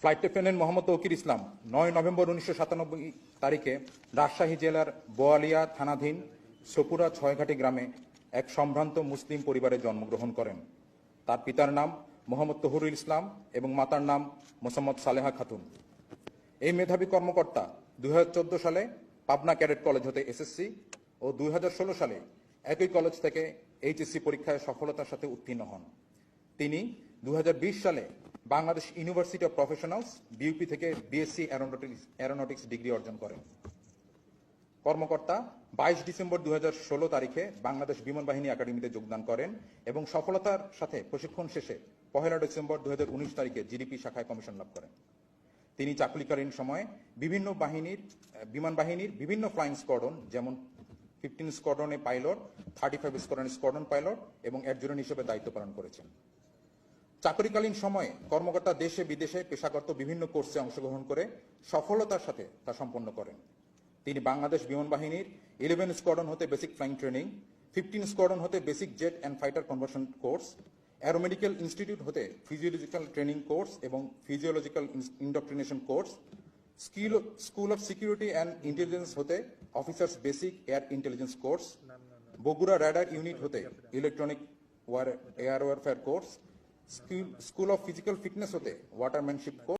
Flight lieutenant Mohammad Tauqir Islam নয় November উনিশশো সাতানব্বই তারিখে রাজশাহী জেলার বোয়ালিয়া থানাধীন সপুরা ছয়ঘাটি গ্রামে এক সম্ভ্রান্ত মুসলিম পরিবারে জন্মগ্রহণ করেন। তার পিতার নাম মোহাম্মদ তহুরুল ইসলাম এবং মাতার নাম মোসাম্মদ সালেহা খাতুন। এই মেধাবী কর্মকর্তা দুই হাজার চোদ্দ সালে পাবনা ক্যাডেট কলেজ হতে এসএসসি ও দুই হাজার ষোলো সালে একই কলেজ থেকে এইচএসসি পরীক্ষায় সফলতার সাথে উত্তীর্ণ হন। তিনি দু হাজার বিশ সালে Bangladesh University of Professionals BUP থেকে বিএসসি অ্যারোনটিক্স অ্যারোনটিক্স ডিগ্রি অর্জন করেন। কর্মকর্তা বাইশ ডিসেম্বর দুই তারিখে বাংলাদেশ বিমান বাহিনী একাডেমিতে যোগদান করেন এবং সফলতার সাথে প্রশিক্ষণ শেষে পহেলা ডিসেম্বর দুই তারিখে জিডিপি শাখায় কমিশন লাভ করেন। তিনি চাকরিকালীন সময়ে বিভিন্ন বাহিনীর, বিমান বাহিনীর বিভিন্ন ফ্লাইং স্কোয়াড্রন যেমন fifteen স্কোয়াড্রনে pilot, thirty five squadron squadron pilot এবং অ্যাডজুরেন্ট হিসেবে দায়িত্ব পালন করেছেন। চাকরিকালীন সময়ে কর্মকর্তা দেশে বিদেশে পেশাগত বিভিন্ন কোর্সে অংশগ্রহণ করে সফলতার সাথে তা সম্পন্ন করেন। তিনি বাংলাদেশ বিমান বাহিনীর ইলেভেন স্কোয়াড্রন হতে basic flying training, fifteen squadron হতে basic jet and fighter conversion course, aeromedical institute হতে ফিজিওলজিক্যাল ট্রেনিং কোর্স এবং physiological indoctrination course, skill, school of security and intelligence হতে officers basic air intelligence course, Bogura radar unit হতে electronic war, air warfare course school of physical fitness হতে watermanship course